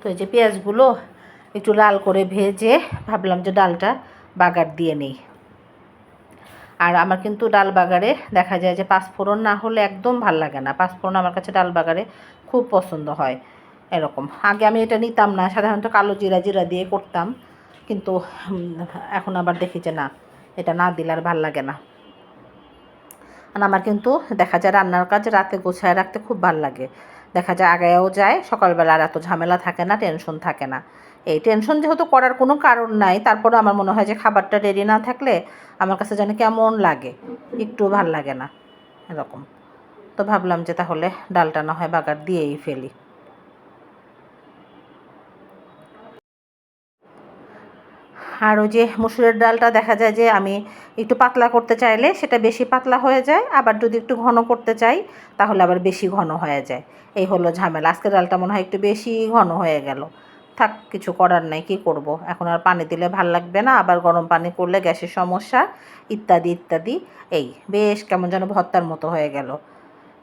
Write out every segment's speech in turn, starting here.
তো এই যে পেঁয়াজগুলো একটু লাল করে ভেজে ভাবলাম যে ডালটা বাগার দিয়ে নেই। আর আমার কিন্তু ডাল বাগারে দেখা যায় যে পাঁচফোড়ন না হলে একদম ভালো লাগে না। পাঁচফোড়ন আমার কাছে ডাল বাগারে খুব পছন্দ হয় এরকম। আগে আমি এটা নিতাম না, সাধারণত কালো জিরা জিরা দিয়ে করতাম। কিন্তু এখন আবার দেখি যে না, এটা না দিলে আর ভালো লাগে না। আর আমার কিন্তু দেখা যায় রান্নার কাজ রাতে গোছায় রাখতে খুব ভালো লাগে। দেখা যায় আগেও যায়, সকালবেলা আর এত ঝামেলা থাকে না টেনশন থাকে না। এই টেনশন যেহেতু করার কোনো কারণ নাই তারপরে আমার মনে হয় যে খাবারটা রেডি না থাকলে আমার কাছে যেন কেমন লাগে, একটু ভালো লাগে না, এরকম। তো ভাবলাম যে তাহলে ডালটা না হয় বাগার দিয়েই ফেলি। আর ওই যে মুসুরের ডালটা দেখা যায় যে আমি একটু পাতলা করতে চাইলে সেটা বেশি পাতলা হয়ে যায়, আবার যদি একটু ঘন করতে চাই তাহলে আবার বেশি ঘন হয়ে যায়। এই হলো ঝামেলা। আজকের ডালটা মনে হয় একটু বেশি ঘন হয়ে গেল। থাক, কিছু করার নাই, কি করব? এখন আর পানি দিলে ভালো লাগবে না, আবার গরম পানি করলে গ্যাসের সমস্যা, ইত্যাদি ইত্যাদি। এই, বেশ কেমন যেন ভর্তার মতো হয়ে গেল।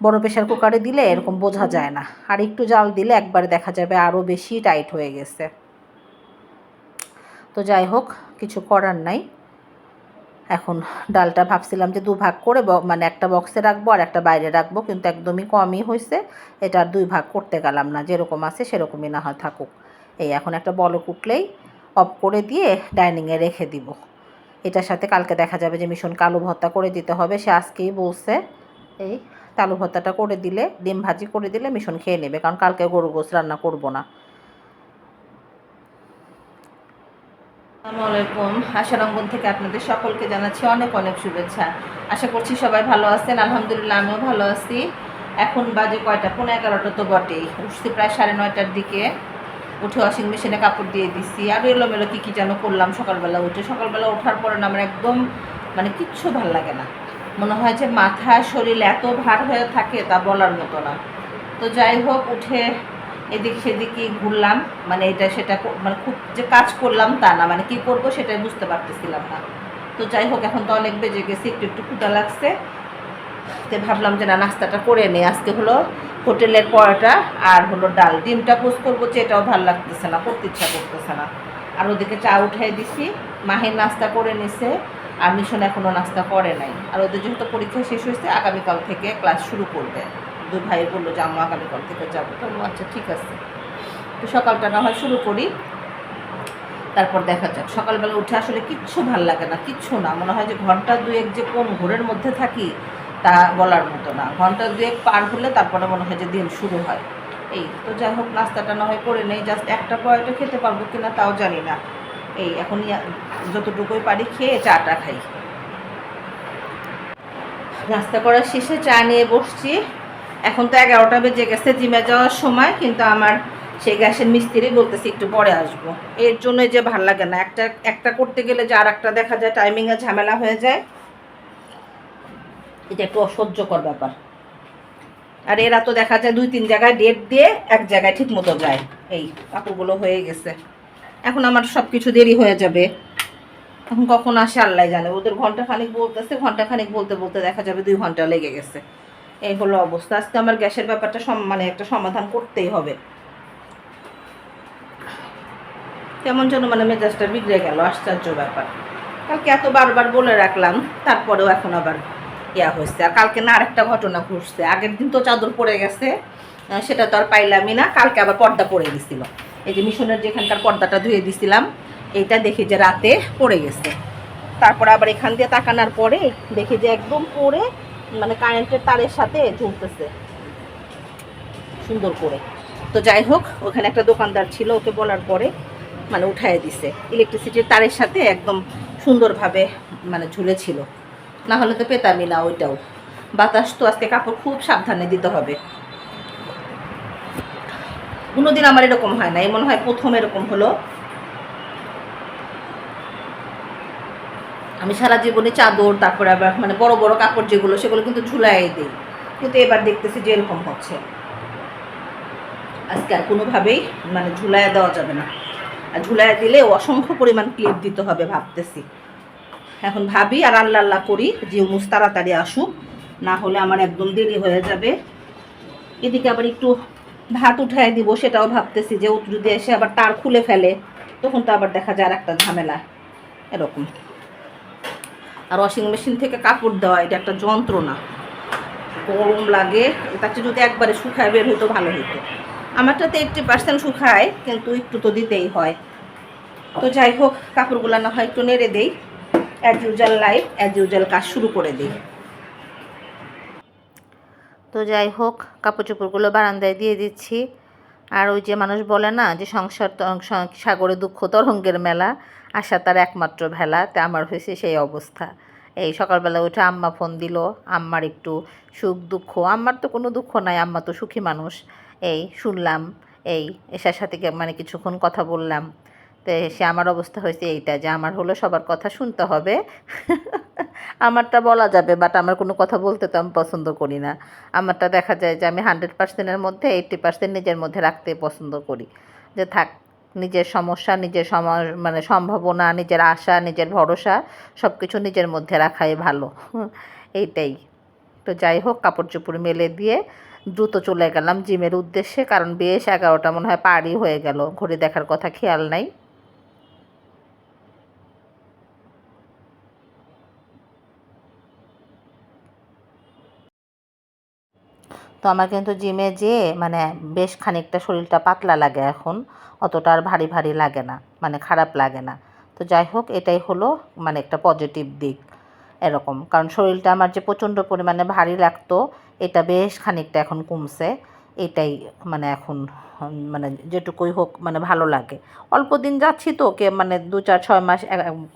বড় প্রেশার কুকারে দিলে এরকম বোঝা যায় না। আর একটু জাল দিলে একবারে দেখা যাবে আরও বেশি টাইট হয়ে গেছে। তো যাই হোক, কিছু করার নাই। এখন ডালটা ভাবছিলাম যে দু ভাগ করে মানে একটা বক্সে রাখব আর একটা বাইরে রাখব, কিন্তু একদমই কমই হয়েছে এটা দুই ভাগ করতে গেলাম না, যেরকম আছে সেরকমই না হয় থাকুক। এই এখন একটা বলক উঠলেই অফ করে দিয়ে ডাইনিংয়ে রেখে দিব। এটার সাথে কালকে দেখা যাবে যে মিশন কালো ভর্তা করে দিতে হবে, সে আজকেই বলছে। এই কালো ভর্তাটা করে দিলে, ডিম ভাজি করে দিলে মিশন খেয়ে নেবে, কারণ কালকে গরু গোস রান্না করব না। আসসালামু আলাইকুম। আশারঙ্গন থেকে আপনাদের সকলকে জানাচ্ছি অনেক অনেক শুভেচ্ছা। আশা করছি সবাই ভালো আছেন। আলহামদুলিল্লাহ, আমিও ভালো আছি। এখন বাজে কয়টা? পনেরো এগারোটা তো বটেই। উঠছি প্রায় সাড়ে নয়টার দিকে। উঠে ওয়াশিং মেশিনে কাপড় দিয়ে দিচ্ছি আর এলোমেলো কী কী যেন করলাম সকালবেলা উঠে। সকালবেলা ওঠার পরে আমার একদম মানে কিচ্ছু ভালো লাগে না। মনে হয় যে মাথা, শরীর এত ভার হয়ে থাকে তা বলার মতো না। তো যাই হোক, উঠে এদিক সেদিকে ঘুরলাম। মানে এটা সেটা মানে খুব যে কাজ করলাম তা না মানে কি করব সেটাই বুঝতে পারতেছিলাম না। তো যাই হোক, এখন তো অনেক বেজে গেছে, একটু একটু ক্ষুদা লাগছে। তো ভাবলাম যে না, নাস্তাটা করে নিই। আজকে হলো হোটেলের পরোটা আর হলো ডাল। ডিমটা পোস্ট করব যে এটাও ভালো লাগতেছে না, করতে ইচ্ছা করতেছে না। আর ওদেরকে চা উঠাই দিছি। মাহের নাস্তা করে নিছে, আর মিশন এখনও নাস্তা করে নাই। আর ওদের যেহেতু পরীক্ষা শেষ হয়েছে, আগামীকাল থেকে ক্লাস শুরু করবে। দুই ভাই বলল যে, আম্মা আগামীকাল থেকে যাব। তো আচ্ছা ঠিক আছে। তো সকালটা না হয় শুরু করি, তারপর দেখা যাক। সকালবেলা উঠে আসলে কিচ্ছু ভালো লাগে না, কিচ্ছু না। মনে হয় যে ঘণ্টা দুয়েক যে কোন ঘোরের মধ্যে থাকি, তা বলার মতো না। ঘণ্টা দুয়েক পার হলে তারপরে মনে হয় যে দিন শুরু হয়। এই তো যাই হোক, নাস্তাটা না হয় করে নেই। জাস্ট একটা পয়টা খেতে পারব কিনা তাও জানি না। এই, এখন যতটুকুই পারি খেয়ে চাটা খাই। নাস্তা করার শেষে চা নিয়ে বসছি। এখন তো এগারোটা বেজে গেছে, জিমে যাওয়ার সময়, কিন্তু আমার সেই গ্যাসের মিস্ত্রি বলতেছি একটু পরে আসব। এর জন্য যে ভালো লাগে না, একটা একটা করতে গেলে যে আর একটা দেখা যায় টাইমিংয়ে ঝামেলা হয়ে যায়। এটা একটু অসহ্যকর ব্যাপার। আর এরা তো দেখা যায় দুই তিন জায়গায় ডেট দিয়ে এক জায়গায় ঠিক মতো যায়। এই কাপড়গুলো হয়ে গেছে। এখন আমার সব কিছু দেরি হয়ে যাবে। এখন কখন আসে আল্লাহ জানে। ওদের ঘণ্টা খানিক বলতেছে ঘণ্টা খানিক বলতে বলতে দেখা যাবে দুই ঘণ্টা লেগে গেছে। এই হলো অবস্থা। আজকে আমার গ্যাসের ব্যাপারটা মানে একটা সমাধান করতেই হবে। কেমন যেন মানে মেজাজটা বিগড়ে গেল, আশ্চর্য ব্যাপার। কালকে এত বারবার বলে রাখলাম, তারপরেও এখন আবার ইয়া হয়েছে। আর কালকে না আরেকটা ঘটনা ঘটছে। আগের দিন তো চাদর পড়ে গেছে সেটা তো আর পাইলামই না। কালকে আবার পর্দা পড়ে গেছিল। এই যে মিশনের যেখানকার পর্দাটা ধুয়ে দিছিলাম, এইটা দেখি যে রাতে পড়ে গেছে। তারপরে আবার এখান দিয়ে তাকানোর পরে দেখি যে একদম পড়ে মানে কারেন্টের তারের সাথে ঝুলতেছে। সুন্দর করে। তো যাই হোক, ওখানে একটা দোকানদার ছিল, ওকে বলার পরে মানে উঠায় দিছে। ইলেকট্রিসিটির তারের সাথে একদম সুন্দরভাবে মানে ঝুলেছিল। না হলে তো পেতামই না ওইটাও। বাতাস তো আজকে কাপড় খুব সাবধানে দিতে হবে। কোনোদিন আমার এরকম হয় না। এই মনে হয় প্রথম এরকম হলো আমি সারা জীবনে চাদর, তারপরে আবার মানে বড় বড় কাপড় যেগুলো, সেগুলো কিন্তু ঝুলাই দিই। কিন্তু এবার দেখতেছি যে এরকম হচ্ছে। আজকে আর কোনোভাবেই মানে ঝুলাইয়া দেওয়া যাবে না। আর ঝুলাইয়া দিলে অসংখ্য পরিমাণ ক্লিপ দিতে হবে ভাবতেছি। এখন ভাবি আর আল্লাহ আল্লাহ করি যে মুস তাড়াতাড়ি আসুক, না হলে আমার একদম দেরি হয়ে যাবে। এদিকে আবার একটু ভাত উঠায় দিব, সেটাও ভাবতেছি যে যদি এসে আবার তার খুলে ফেলে, তখন তো আবার দেখা যায় আর একটা ঝামেলা। এরকম। আর ওয়াশিং মেশিন থেকে কাপড় দেওয়া, এটা একটা যন্ত্রণা। গরম লাগে চেয়ে যদি একবারে শুকায় বের হতো ভালো হইতো। আমারটাতে এইটটি পার্সেন্ট শুকায়, কিন্তু একটু তো দিতেই হয়। তো যাই হোক, কাপড়গুলো না হয় একটু নেড়ে দেই। As usual life as usual কাজ শুরু করে দিই। তো যাই হোক কাপড় চোপড়গুলো বারান্দায় দিয়ে দিচ্ছি। আর ওই যে মানুষ বলে না যে সংসার সাগরে দুঃখ তরঙ্গের মেলা, আশা তার একমাত্র ভেলা, তা আমার হয়েছে সেই অবস্থা। এই সকালবেলা উঠে আম্মা ফোন দিল, আম্মার একটু সুখ দুঃখ। আম্মার তো কোনো দুঃখ নাই, আম্মা তো সুখী মানুষ। এই শুনলাম, এই এসার সাথে মানে কিছুক্ষণ কথা বললাম। তো সে আমার অবস্থা হয়েছে এইটা যে আমার হলো সবার কথা শুনতে হবে। আমারটা বলা যাবে বাট আমার কোনো কথা বলতে তো আমি পছন্দ করি না। আমারটা দেখা যায় যে আমি হান্ড্রেড পার্সেন্টের মধ্যে এইট্টি পার্সেন্ট নিজের মধ্যে রাখতে পছন্দ করি। যে থাক, নিজের সমস্যা, নিজের সম মানে সম্ভাবনা, নিজের আশা, নিজের ভরসা সব কিছু নিজের মধ্যে রাখাই ভালো। এইটাই। তো যাই হোক কাপড় চোপড় মেলে দিয়ে দ্রুত চলে গেলাম জিমের উদ্দেশ্যে, কারণ বেশ এগারোটা মনে হয় পারই হয়ে গেল। ঘড়ি দেখার কথা খেয়াল নাই। তো আমার কিন্তু জিমে যেয়ে মানে বেশ খানিকটা শরীরটা পাতলা লাগে এখন, অতটা আর ভারী ভারী লাগে না মানে খারাপ লাগে না। তো যাই হোক, এটাই হলো মানে একটা পজিটিভ দিক, এরকম। কারণ শরীরটা আমার যে প্রচণ্ড পরিমাণে ভারী লাগতো, এটা বেশ খানিকটা এখন কমছে, এটাই মানে এখন মানে যেটুকুই হোক মানে ভালো লাগে। অল্প দিন যাচ্ছি তো, কে মানে দু চার ছয় মাস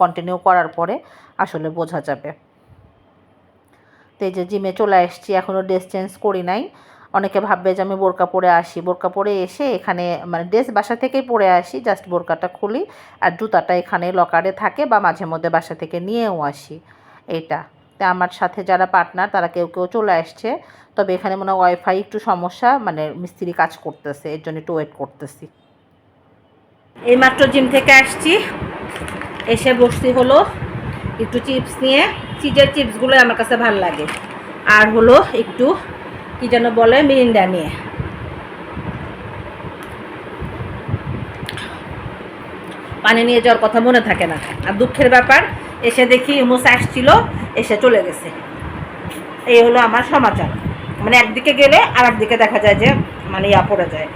কন্টিনিউ করার পরে আসলে বোঝা যাবে। তো যে জিমে চলে এসেছি এখনও ড্রেস চেঞ্জ করি নাই। অনেকে ভাববে যে আমি বোরকা পরে আসি। বোরকা পরে এসে এখানে মানে ড্রেস বাসা থেকেই পরে আসি জাস্ট বোরকাটা খুলি আর জুতাটা এখানে লকারে থাকে বা মাঝে মধ্যে বাসা থেকে নিয়েও আসি। এটা। তা আমার সাথে যারা পার্টনার তারা কেউ কেউ চলে আসছে। তবে এখানে মনে হয় ওয়াইফাই একটু সমস্যা মানে মিস্ত্রি কাজ করতেছে, এর জন্য একটু ওয়েট করতেছি। এইমাত্র জিম থেকে আসছি। এসে বসছি হলো। একটু চিপস নিয়ে চিজের চিপসগুলো আমার কাছে ভালো লাগে। আর হলো একটু, কি যেন বলে মিরিন্ডা নিয়ে। পানি নিয়ে যাওয়ার কথা মনে থাকে না। আর দুঃখের ব্যাপার, এসে দেখি ইউনুস আসছিল, এসে চলে গেছে। এই হলো আমার সমাচার। মানে একদিকে গেলে আর একদিকে দেখা যায় যে মানে ইয়া পড়ে যায়।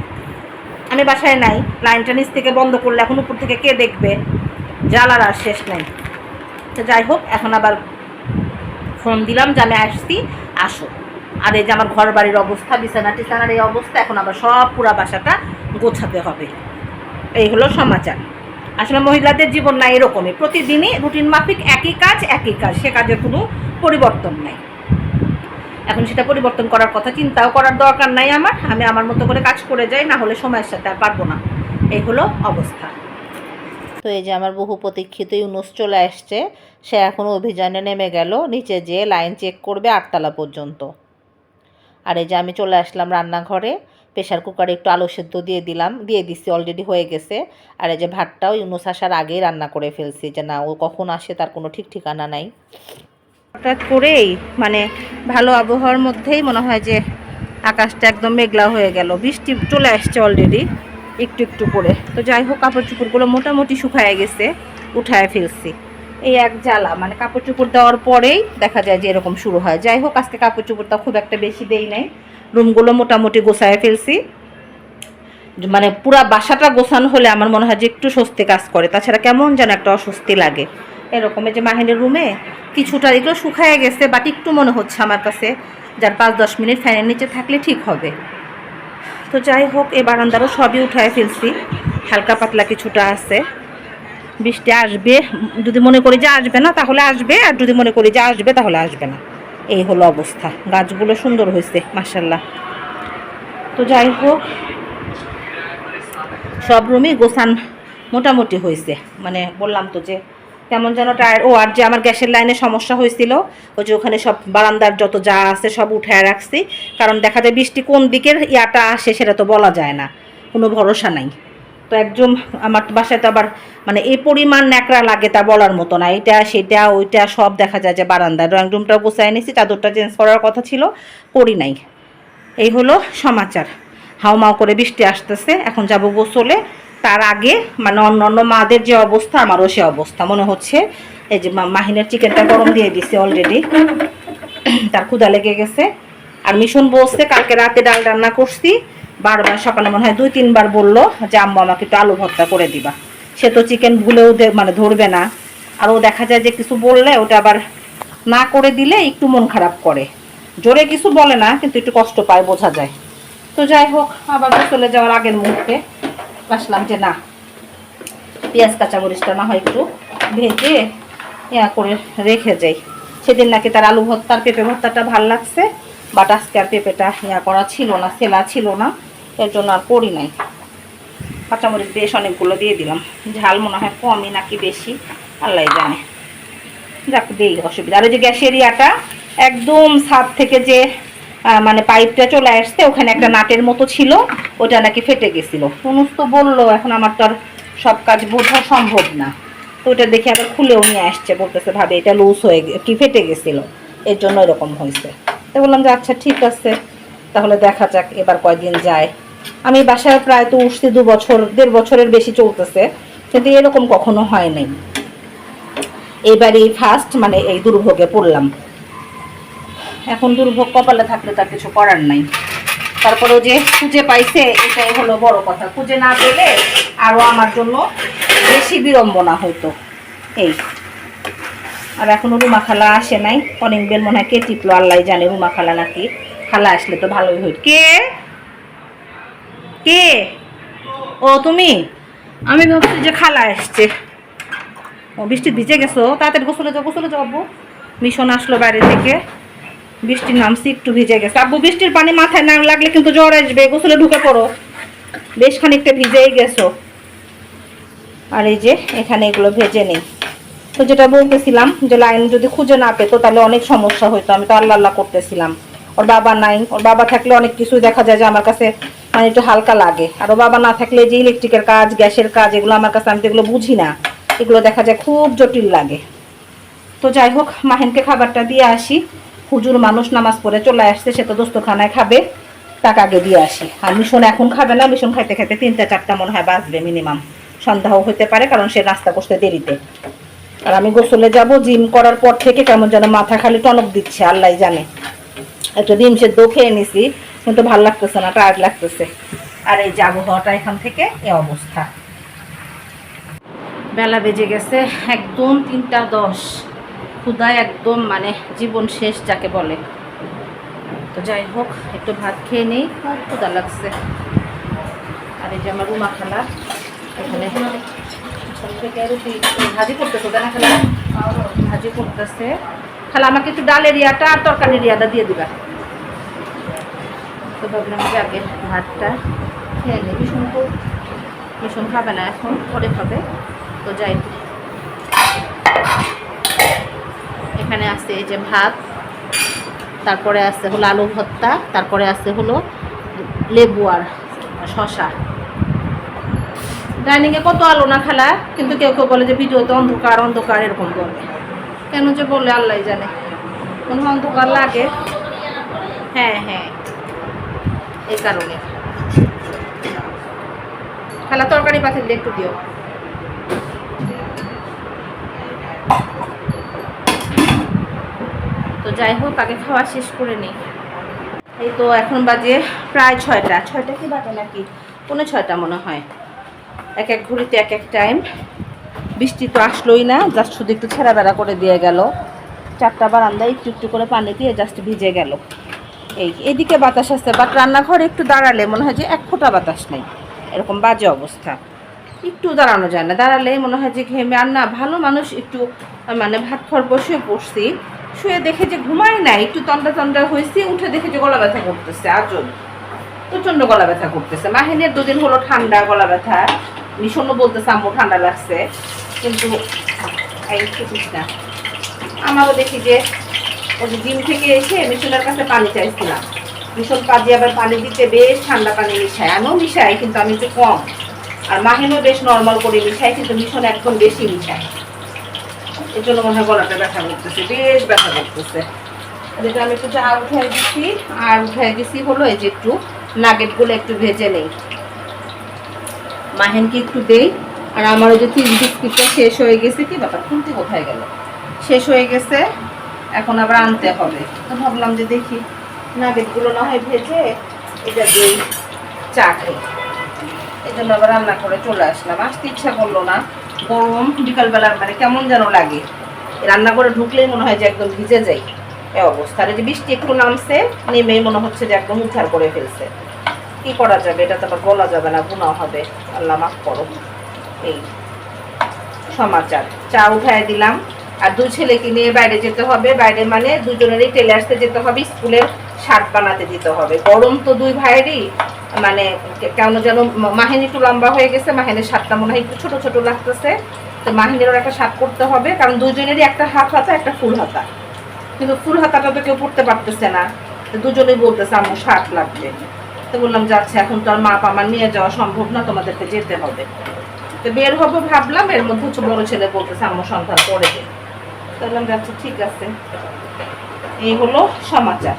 আমি বাসায় নাই। লাইনটা নিচ থেকে বন্ধ করলে এখন উপর থেকে কে দেখবে? জ্বালার আর শেষ নাই। তো যাই হোক, এখন আবার ফোন দিলাম যে আমি আসছি, আসো। আর এই যে আমার ঘর বাড়ির অবস্থা, বিছানা টিছানার এই অবস্থা, এখন আবার সব পুরা বাসাটা গোছাতে হবে। এই হলো সমাচার। আসলে মহিলাদের জীবন না এরকমই। প্রতিদিনই রুটিন মাফিক একই কাজ একই কাজ। সে কাজের কোনো পরিবর্তন নাই। এখন সেটা পরিবর্তন করার কথা, চিন্তাও করার দরকার নাই আমার। আমি আমার মতো করে কাজ করে যাই, না হলে সময়ের সাথে আর পারব না। এই হলো অবস্থা। তো এই যে আমার বহু প্রতীক্ষিত ইউনুস চলে আসছে, সে এখন অভিযানে নেমে গেল, নিচে যেয়ে লাইন চেক করবে আটতলা পর্যন্ত। আর এই যে আমি চলে আসলাম রান্নাঘরে প্রেশার কুকারে একটু আলু সেদ্ধ দিয়ে দিলাম, দিয়ে দিছি অলরেডি হয়ে গেছে। আর এই যে ভাতটাও ইউনুস আসার আগেই রান্না করে ফেলছি, যে না, ও কখন আসে তার কোনো ঠিক ঠিকানা নাই। হঠাৎ করেই মানে ভালো আবহাওয়ার মধ্যেই মনে হয় যে আকাশটা একদম মেঘলা হয়ে গেল, বৃষ্টি চলে আসছে অলরেডি একটু একটু করে। তো যাই হোক কাপড় চোপড়গুলো মোটামুটি শুকায় গেছে, উঠায় ফেলছি। এই এক জ্বালা মানে কাপড় চোপড় দেওয়ার পরেই দেখা যায় যে এরকম শুরু হয়। যাই হোক, আজকে কাপড় চোপড়টা খুব একটা বেশি দেই নাই। রুমগুলো মোটামুটি গোছায় ফেলছি। মানে পুরা বাসাটা গোছানো হলে আমার মনে হয় যে একটু স্বস্তি কাজ করে। তাছাড়া কেমন যেন একটা অস্বস্তি লাগে। এরকম এই যে মাহিনের রুমে কিছুটা এগুলো শুকায় গেছে বাট একটু মনে হচ্ছে আমার কাছে, যার পাঁচ দশ মিনিট ফ্যানের নিচে থাকলে ঠিক হবে। তো যাই হোক, এই বারান্দারও সবই উঠায় ফেলছি। হালকা পাতলা কিছুটা আছে। বৃষ্টি আসবে, যদি মনে করি যে আসবে না, তাহলে আসবে, আর যদি মনে করি যে আসবে, তাহলে আসবে না। এই হলো অবস্থা। গাছগুলো সুন্দর হয়েছে মার্শাল্লাহ তো যাই হোক, সব রুমই গোসান মোটামুটি হয়েছে। মানে বললাম তো যে কেমন যেন টায়ার ও আর যে আমার গ্যাসের লাইনে সমস্যা হয়েছিল, ওই যে ওখানে সব বারান্দার যত যা আছে সব উঠায় রাখছি, কারণ দেখা যায় বৃষ্টি কোন দিকের ইয়াটা আসে সেটা তো বলা যায় না, কোনো ভরসা নাই। তো একদম আমার বাসায় তো আবার মানে এই পরিমাণ ন্যাকড়া লাগে তা বলার মতো না, এটা, সেটা, ওইটা সব দেখা যায় যে বারান্দায়। ড্রয়িং রুমটাও গোছায় নিছি চাদরটা চেঞ্জ করার কথা ছিল করি নাই। এই হলো সমাচার, হাওমাও করে বৃষ্টি আসতেছে, এখন যাব গোসলে তার আগে মানে অন্য অন্য মাদের যে অবস্থা, আমারও সে অবস্থা। মনে হচ্ছে, এই যে মাহিনের চিকেনটা গরম দিয়ে দিছে অলরেডি তার ক্ষুদা লেগে গেছে। আর মিশন বলছে, কালকে রাতে ডাল রান্না করছি। বারবার সকালে মনে হয় দুই, তিনবার বলল যে, আম্মু, আমাকে একটু আলু ভর্তা করে দিবা। সে তো চিকেন ভুলেও মানে ধরবে না। আর ও দেখা যায় যে কিছু বললে, ওটা আবার না করে দিলে একটু মন খারাপ করে। জোরে কিছু বলে না, কিন্তু একটু কষ্ট পায়, বোঝা যায়। তো যাই হোক, আবার চলে যাওয়ার আগের মুহূর্তে। আসলাম যে না, পেঁয়াজ, কাঁচামরিচটা না হয় একটু ভেজে ইয়া করে রেখে যাই সেদিন নাকি তার আলু ভর্তার পেঁপে ভর্তাটা ভালো লাগছে বাট আজকে আর পেঁপেটা ইয়া করা ছিল না, সেলা ছিল না, এর জন্য আর করি নাই। কাঁচামরিচ বেশ অনেকগুলো দিয়ে দিলাম। ঝাল মনে হয় কমই নাকি বেশি আল্লাহ জানে। যাক, দেই, অসুবিধা। আর ওই যে গ্যাসের ইয়াটা, একদম ছাদ থেকে যে মানে পাইপটা চলে আসছে, ওখানে একটা নাটের মতো ছিল, ওটা নাকি ফেটে গেছিল। অনুজ তো বলল, এখন আমার তো আর সব কাজ বোঝা সম্ভব না। তো ওটা দেখে আবার খুলেও নিয়ে আসছে, বলতেছে, ভাবে, এটা লুজ হয়ে কি ফেটে গেছিল? এর জন্য এরকম হয়েছে। তো বললাম যে আচ্ছা ঠিক আছে, তাহলে দেখা যাক, এবার কয়দিন যায়। আমি বাসায় প্রায় তো উঠছি দু বছর, দেড় বছরের বেশি চলতেছে, কিন্তু এরকম কখনো হয় নাই। এবারই ফার্স্ট মানে এই দুর্ভোগে পড়লাম। এখন দুর্ভোগ কপালে থাকলে তার কিছু করার নাই। তারপরেও যে খুঁজে পাইছে, এটাই হলো বড় কথা। খুঁজে না পেলে আরও আমার জন্য বেশি বিড়ম্বনা হইতো। এই। আর এখনও রুমা খালা আসে নাই। অনেক বেল মনে হয় কে টিপলো আল্লাহ জানে রুমা খালা নাকি। খালা আসলে তো ভালোই হইত। কে? কে? ও, তুমি? আমি ভাবছি যে খালা আসছে ও, বৃষ্টি ভিজে গেছো তাড়াতাড়ি গোসলে যাও গোসলে যাও মিশন আসলো বাইরে থেকে। বৃষ্টির নামছি, একটু ভিজে গেছে। আব্বু, বৃষ্টির পানি মাথায় না লাগলে কিন্তু জ্বর আসবে, গোসলে ঢুকে পড়ো। বেশ খানিকটা ভিজেই গেছো। আর এই যে, এখানে এগুলো ভেজে নেই। তো যেটা বলতেছিলাম যে, লাইন যদি খুঁজে না পেতো, তাহলে অনেক সমস্যা হতো আমি তো আল্লাহ আল্লাহ করতেছিলাম। ওর বাবা নাই। ওর বাবা থাকলে অনেক কিছু দেখা যায় যে, আমার কাছে মানে একটু হালকা লাগে। আর ওর বাবা না থাকলে যে ইলেকট্রিকের কাজ, গ্যাসের কাজ, এগুলো আমার কাছে আমি তো এগুলো বুঝি না। এগুলো দেখা যায় খুব জটিল লাগে। তো যাই হোক, মাহিনকে খাবারটা দিয়ে আসি। হুজুর মানুষ নামাজ পড়ে চলে আসছে, সে তো দোস্তখানায় খাবে টাকা আগে দিয়ে আসি। আর মিশন এখন খাবে না, মিশন খাইতে খাইতে তিনটা, চারটা মনে হয় বাজবে মিনিমাম সন্ধ্যাও হতে পারে, কারণ সে নাস্তা করতে দেরিতে। আর আমি গোসলে যাব, জিম করার পর থেকে কেমন যেন মাথা খালি টনক দিচ্ছে, আল্লাহ জানে। একটা ডিম সেদ্ধ খেয়ে নিছি, কিন্তু ভালো লাগতেছে না টায়ার্ড লাগতেছে। আর এই যে আবহাওয়াটা এখান থেকে, এ অবস্থা। বেলা বেজে গেছে একদম তিনটা দশ। ক্ষুদায় একদম মানে জীবন শেষ যাকে বলে। তো যাই হোক, একটু ভাত খেয়ে নেই খুব ক্ষুদা লাগছে। আর এই যে আমার রুমা খালা, এখানে ভাজি করতেছে না খালা? ভাজি করতেছে। খালা, আমাকে একটু ডালের ইয়াটা আর তরকারির ইয়াটা দিয়ে দিবা। তো ভাবলাম যে আগে ভাতটা খেয়ে নিই। ভীষণ তো ভীষণ খাবে না এখন, পরে খাবে। তো যাই এখানে আছে এই যে ভাত, তারপরে আছে হলো আলু ভর্তা, তারপরে আছে হলো লেবু আর শশা ডাইনিংয়ে কত আলো না খেলা, কিন্তু কেউ কেউ বলে যে ভিডিওতে অন্ধকার অন্ধকার এরকম বলে। কেন যে বলে আল্লাহ জানে। হয় অন্ধকার লাগে? হ্যাঁ হ্যাঁ। এই কারণে। খেলা, তরকারি পাতিল একটু দিও। যাই হোক, আগে খাওয়া শেষ করে নিই। এই তো এখন বাজে প্রায় ছয়টা। ছয়টা কি বাজে নাকি? পৌনে ছয়টা মনে হয়। এক এক ঘড়িতে এক এক টাইম বৃষ্টি তো আসলোই না জাস্ট শুধু একটু ছেঁড়া বেড়া করে দিয়ে গেল। চারটা বারান্দায় একটু একটু করে পানি দিয়ে জাস্ট ভিজে গেল। এই এদিকে বাতাস আসছে বাট রান্নাঘরে একটু দাঁড়ালে মনে হয় যে এক ফোঁটা বাতাস নেই। এরকম বাজে অবস্থা। একটু দাঁড়ানো যায় না। দাঁড়ালে মনে হয় যে ঘেমে। আর না, ভালো মানুষ একটু মানে ভাত খাওয়ার বসে পড়ছি। শুয়ে দেখে যে ঘুমায় না একটু তন্ডা তন্ডা হয়েছে উঠে দেখে যে গলা ব্যথা করতেছে, আজব। প্রচণ্ড গলা ব্যথা করতেছে। মাহিনের দুদিন হলো ঠান্ডা গলা ব্যথা। ভীষণ বলতেছে, আম্মু, ঠান্ডা লাগছে। কিন্তু আমারও দেখি যে, ওই জিম থেকে এসে মিশনের কাছে পানি চাইছিলাম। মিশন পাজি, আবার পানি দিতে বেশ ঠান্ডা পানি মিশায়। আমিও মিশাই, কিন্তু আমি একটু কম। আর মাহিনও বেশ নর্মাল করে মিশাই কিন্তু মিশন একদম বেশি মিশাই এর জন্য মনে হয় গলাটা ব্যথা করতেছে, বেশ ব্যথা করতেছে। যেটা আমি একটু চা উঠাই দিচ্ছি, আর উঠাই দিচ্ছি হলো এই যে একটু নাগেটগুলো একটু ভেজে নেই। মাহেনকে একটু দেই, আর আমার যে তিন বিস্কিটটা শেষ হয়ে গেছে, কি ব্যাপার খুলতে কোথায় গেল? শেষ হয়ে গেছে, এখন আবার আনতে হবে। ভাবলাম যে দেখি নাগেটগুলো না হয় ভেজে এটা দিই চা খাই। এই জন্য আবার রান্না করে চলে আসলাম। আসতে ইচ্ছা করল না। গরম বিকালবেলার মানে কেমন যেন লাগে। রান্না করে ঢুকলেই মনে হয় যে একদম ভিজে যাই এ অবস্থা। আর যে বৃষ্টি একটু নামছে, নেমেই মনে হচ্ছে যে একদম উদ্ধার করে ফেলছে। কি করা যাবে? এটা তো আবার বলা যাবে না গুণাও হবে। আল্লাহ মাফ করো। এই সমাচার। চা উঠায় দিলাম। আর দুই ছেলেকে নিয়ে বাইরে যেতে হবে। বাইরে মানে দুজনেরই টেলার্সে যেতে হবে স্কুলের শার্ট বানাতে দিতে হবে। গরম তো দুই ভাইয়েরই মানে কেন যেন মাহিনী একটু লম্বা হয়ে গেছে, মাহিনের শার্টটা মনে হয় একটু ছোটো ছোটো লাগতেছে। তো মাহিনেরও একটা শার্ট করতে হবে, কারণ দুজনেরই একটা হাফ হাতা, একটা ফুল হাতা। কিন্তু ফুল হাতাটা তো কেউ পড়তে পারতেছে না। তো দুজনেই বলতেছে আমার শার্ট লাগবে। তো বললাম, যাচ্ছে, এখন তো আর মা আমার নিয়ে যাওয়া সম্ভব না, তোমাদেরকে যেতে হবে। তো বের হব ভাবলাম, এর মধ্যে হচ্ছে বড়ো ছেলে বলতেছে আমার সন্ধান পরে দে তো বললাম, যাচ্ছে, ঠিক আছে। এই হলো সমাচার।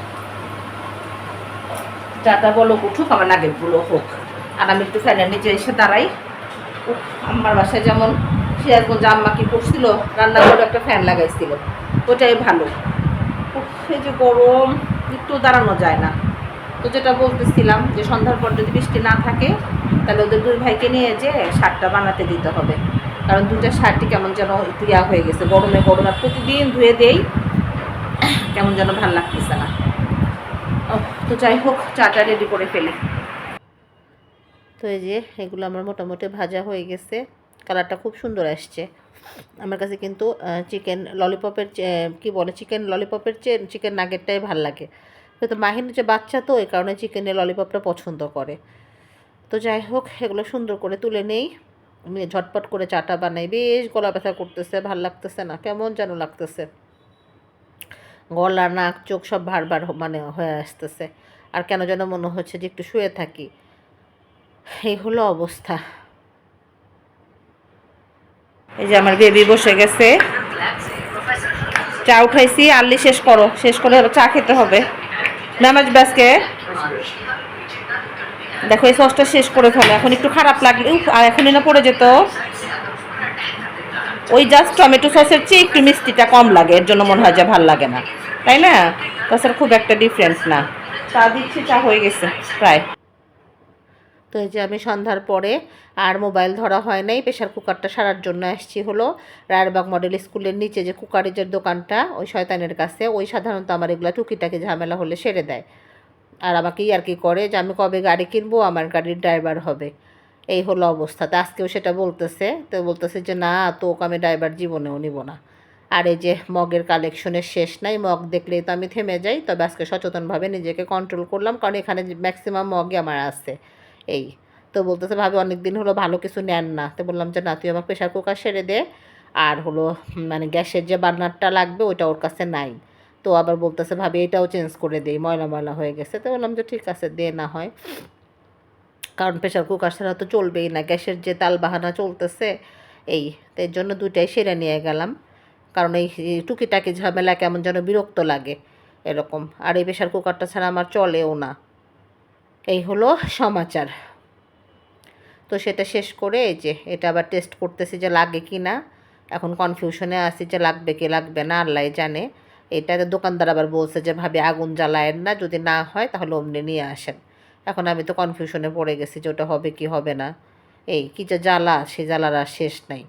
যাটা বলো, উঠুক, আমার নাগেরগুলো হোক। আর আমি একটু ফ্যানের নিচে এসে দাঁড়াই। আমার বাসায় যেমন সিরাজগঞ্জ আম্মা কি করছিল, রান্নাঘরে একটা ফ্যান লাগাইছিল। ওটাই ভালো। এই যে গরম, একটু দাঁড়ানো যায় না। তো যেটা বলতেছিলাম যে সন্ধ্যার পর যদি বৃষ্টি না থাকে, তাহলে ওদের দুই ভাইকে নিয়ে যে শার্টটা বানাতে দিতে হবে। কারণ দুইটা শার্টটি কেমন যেন একটু ইয়া হয়ে গেছে, গরমে গরমে। প্রতিদিন ধুয়ে দেই, কেমন যেন ভালো লাগতেছে না। তো যাই হোক, চাটা রেডি করে ফেলি। তো এই যে, এগুলো আমার মোটামুটি ভাজা হয়ে গেছে। কালারটা খুব সুন্দর আসছে। আমার কাছে কিন্তু চিকেন ললিপপের কি বলে চিকেন ললিপপের চেয়ে চিকেন নাগেটটাই ভালো লাগে। কিন্তু মাহিন যে বাচ্চা তো, এই কারণে চিকেনের ললিপপটা পছন্দ করে। তো যাই হোক, এগুলো সুন্দর করে তুলে নেই। আমি ঝটপট করে চাটা বানাই। বেশ গলা ব্যথা করতেছে, ভালো লাগতেছে না। কেমন যেন লাগতেছে। গলা, নাক, চোখ সব ভারবার মানে হয়ে আসতেছে। আর কেন যেন মনে হচ্ছে যে একটু শুয়ে থাকি। এই হলো অবস্থা। এই যে আমার বেবি বসে গেছে। চা উঠাইছি আল্লি শেষ করো। শেষ করে চা খেতে হবে। নামাজ ব্যাসকে দেখো, এই সসটা শেষ করে ফেলো। এখন একটু খারাপ লাগলে আর এখনই না পড়ে যেত। ওই জাস্ট টমেটো সসের চেয়ে একটু মিষ্টিটা কম লাগে, এর জন্য মনে হয় যে ভালো লাগে না। তাই না? তাছাড়া খুব একটা ডিফারেন্স না। চা দিচ্ছি, চা হয়ে গেছে, প্রায়। তো এই যে আমি সন্ধ্যার পরে আর মোবাইল ধরা হয় নাই প্রেশার কুকারটা সারার জন্য আসছি হলো রায়বাগ মডেল স্কুলের নিচে যে কুকারেজের দোকানটা, ওই শয়তানের কাছে। ওই সাধারণত আমার এগুলো টুকিটাকি ঝামেলা হলে সেরে দেয়। আর আমাকে আর কি করে যে, আমি কবে গাড়ি কিনবো? আমার গাড়ির ড্রাইভার হবে। এই হলো অবস্থা। তো আজকেও সেটা বলতেছে। তো বলতেছে যে, না, তোকে আমি ড্রাইভার জীবনেও নিব না। আর এই যে মগের কালেকশনের শেষ নাই, মগ দেখলেই তো আমি থেমে যাই। তবে আজকে সচেতনভাবে নিজেকে কন্ট্রোল করলাম, কারণ এখানে ম্যাক্সিমাম মগই আমার আছে। এই তো বলতেছে, ভাবে অনেক দিন হলো ভালো কিছু নেন না। তো বললাম যে, না, তুই আমার প্রেশার কুকার সেরে দে। আর হলো মানে গ্যাসের যে বার্নারটা লাগবে, ওইটা ওর কাছে নাই। তো আবার বলতেছে, ভাবি, এটাও চেঞ্জ করে দেই ময়লা ময়লা হয়ে গেছে। তো বললাম যে, ঠিক আছে, দে না হয়। কারণ প্রেশার কুকার ছাড়া তো চলবেই না, গ্যাসের যে তাল বাহানা চলতেছে, এই, তো এর জন্য দুইটাই সেরে নিয়ে গেলাম। কারণ এই এই টুকিটাকি ঝামেলা কেমন যেন বিরক্ত লাগে এরকম, আর এই প্রেশার কুকারটা ছাড়া আমার চলেও না। এই হলো সমাচার। তো সেটা শেষ করে এই যে, এটা আবার টেস্ট করতেছি যে লাগে কি না এখন কনফিউশনে আছি যে লাগবে কি লাগবে না, আল্লাহ জানে। এটা দোকানদার আবার বলছে যে, ভাবে আগুন জ্বালায়েন না, যদি না হয় তাহলে অমনি নিয়ে আসেন। এখন আমি তো কনফিউশনে পড়ে গেছি যে ওটা হবে কি হবে না। এই কি যে জ্বালা সে জ্বালার আর শেষ নাই।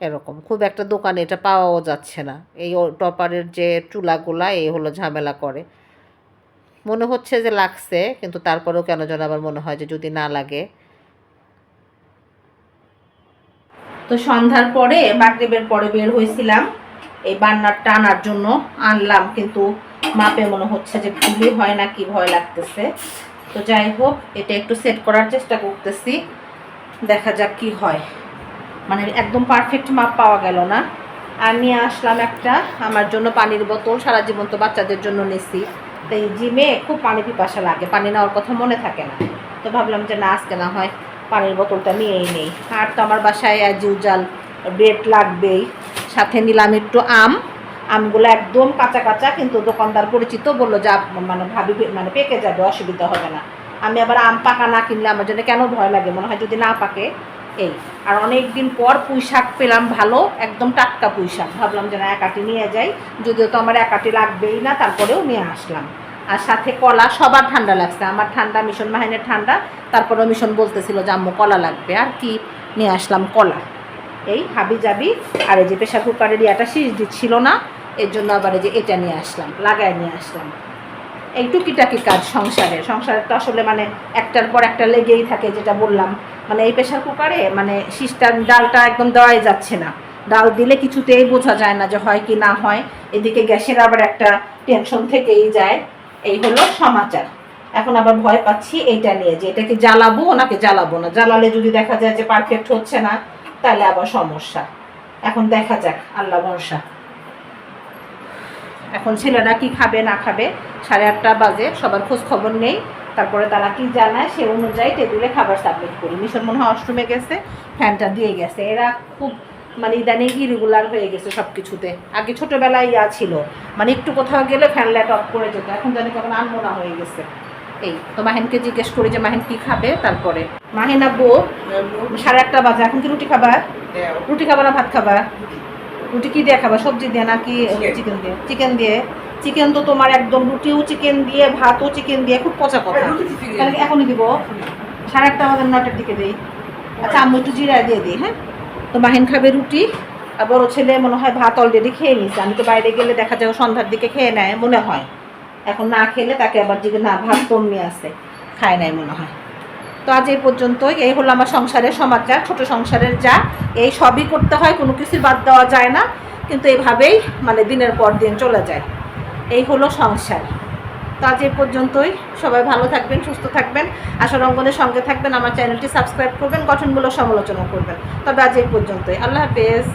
এরকম। খুব একটা দোকানে এটা পাওয়াও যাচ্ছে না। এই টপারের যে চুলাগুলা, এই হলো ঝামেলা করে। মনে হচ্ছে যে লাগছে, কিন্তু তারপরেও কেন যেন আবার মনে হয় যে যদি না লাগে। তো সন্ধ্যার পরে, মাগরিবের পরে বের হয়েছিলাম। এই বান্নারটা আনার জন্য আনলাম, কিন্তু মাপে মনে হচ্ছে যে ভুলই হয় না, কি ভয় লাগতেছে। তো যাই হোক, এটা একটু সেট করার চেষ্টা করতেছি। দেখা যাক কি হয়। মানে একদম পারফেক্ট মাপ পাওয়া গেল না। আর নিয়ে আসলাম একটা আমার জন্য পানির বোতল, সারা জীবন তো বাচ্চাদের জন্য নিছি। তো এই জিমে খুব পানি পিপাসা লাগে, পানি নেওয়ার কথা মনে থাকে না। তো ভাবলাম যে না, আজকে না হয় পানির বোতলটা নিয়েই নেই। আর তো আমার বাসায় অ্যাজ ইউজাল ব্রেড লাগবেই। সাথে নিলাম একটু আম। আমগুলো একদম কাঁচা কাঁচা, কিন্তু দোকানদার পরিচিত বলল, যা মানে ভাবি মানে পেকে যাবে, অসুবিধা হবে না। আমি আবার আম পাকা না কিনলে আমার জন্য কেন ভয় লাগে? মনে হয় যদি না পাকে, এই। আর অনেক দিন পর পুঁই শাক পেলাম ভালো, একদম টাটকা পুঁই শাক ভাবলাম যে না একাটি নিয়ে যাই। যদিও তো আমার একাটি লাগবেই না, তারপরেও নিয়ে আসলাম। আর সাথে কলা, সবার ঠান্ডা লাগছে। আমার ঠান্ডা, মিশন মাহিনের ঠান্ডা। তারপরেও মিশন বলতেছিল যে, আম্মু, কলা লাগবে। আর কি, নিয়ে আসলাম কলা। এই হাবি যাবি আর এই যে প্রেশার কুকারের ইয়াটা শীষ দিচ্ছিল না, এর জন্য আবার এই যে এটা নিয়ে আসলাম, লাগায় নিয়ে আসলাম। এই টুকিটাকি কাজ সংসারে। সংসারে তো আসলে মানে একটার পর একটা লেগেই থাকে, যেটা বললাম। মানে এই প্রেশার কুকারে মানে শীষটা ডালটা একদম দেওয়াই যাচ্ছে না। ডাল দিলে কিছুতেই বোঝা যায় না যে হয় কি না হয়। এদিকে গ্যাসের আবার একটা টেনশন থেকেই যায়। এই হলো সমাচার। এখন আবার ভয় পাচ্ছি এইটা নিয়ে যে এটাকে জ্বালাবো নাকি জ্বালাবো না? জ্বালালে যদি দেখা যায় যে পারফেক্ট হচ্ছে না তাহলে আবার সমস্যা। এখন দেখা যাক, আল্লাহ ভরসা। এখন ছেলেরা কি খাবে, না খাবে? সাড়ে আটটা বাজে, সবার খোঁজ খবর নেই। তারপরে তারা কি জানায়, সে অনুযায়ী টেবিলে খাবার সাবমিট করি। মিশন মনে হয় অষ্টমে গেছে, ফ্যানটা দিয়ে গেছে। এরা খুব মানে ইদানিং ইরেগুলার হয়ে গেছে সব কিছুতে আগে ছোটোবেলায় ইয়া ছিল। মানে একটু কোথাও গেলে ফ্যান লাইট অফ করে যেত। এখন জানি কেমন আনমোনা হয়ে গেছে। এই তো মাহিনকে জিজ্ঞেস করি যে মাহিন কি খাবে? তারপরে মাহিন আব্বু সাড়ে আটটা বাজে। এখন কি রুটি খাবার রুটি খাবার না ভাত খাবার রুটি কি দিয়ে খাবার সবজি দিয়ে নাকি চিকেন। দিয়ে। চিকেন দিয়ে। চিকেন তো তোমার একদম রুটিও চিকেন দিয়ে ভাতও চিকেন দিয়ে খুব পচা কথা। তাহলে কি এখনই দিব। সাড়ে আটটা বাজে নটার দিকে দিই। আচ্ছা আম্মু একটু জিরা দিয়ে দিই হ্যাঁ? তো মাহিন খাবে রুটি আর বড় ছেলে মনে হয় ভাত অলরেডি খেয়ে নিচ্ছে আমি তো বাইরে গেলে দেখা যায় সন্ধ্যার দিকে খেয়ে নেয় মনে হয়। এখন না খেলে তাকে আবার জিজ্ঞেস না ভাত কমনি আছে, খায় নাই মনে হয়। তো আজ এই পর্যন্তই, এই হলো আমার সংসারের সমাচার, ছোট সংসারের যা, এই সবই করতে হয়, কোনো কিছুর বাদ দেওয়া যায় না, কিন্তু এইভাবেই মানে দিনের পর দিন চলে যায়। এই হলো সংসার। তো আজ এই পর্যন্তই, সবাই ভালো থাকবেন, সুস্থ থাকবেন। আশা রঙ্গনের সঙ্গে থাকবেন, আমার চ্যানেলটি সাবস্ক্রাইব করবেন, গঠনমূলক সমালোচনা করবেন। তবে আজ এই পর্যন্তই, আল্লাহ হাফেজ।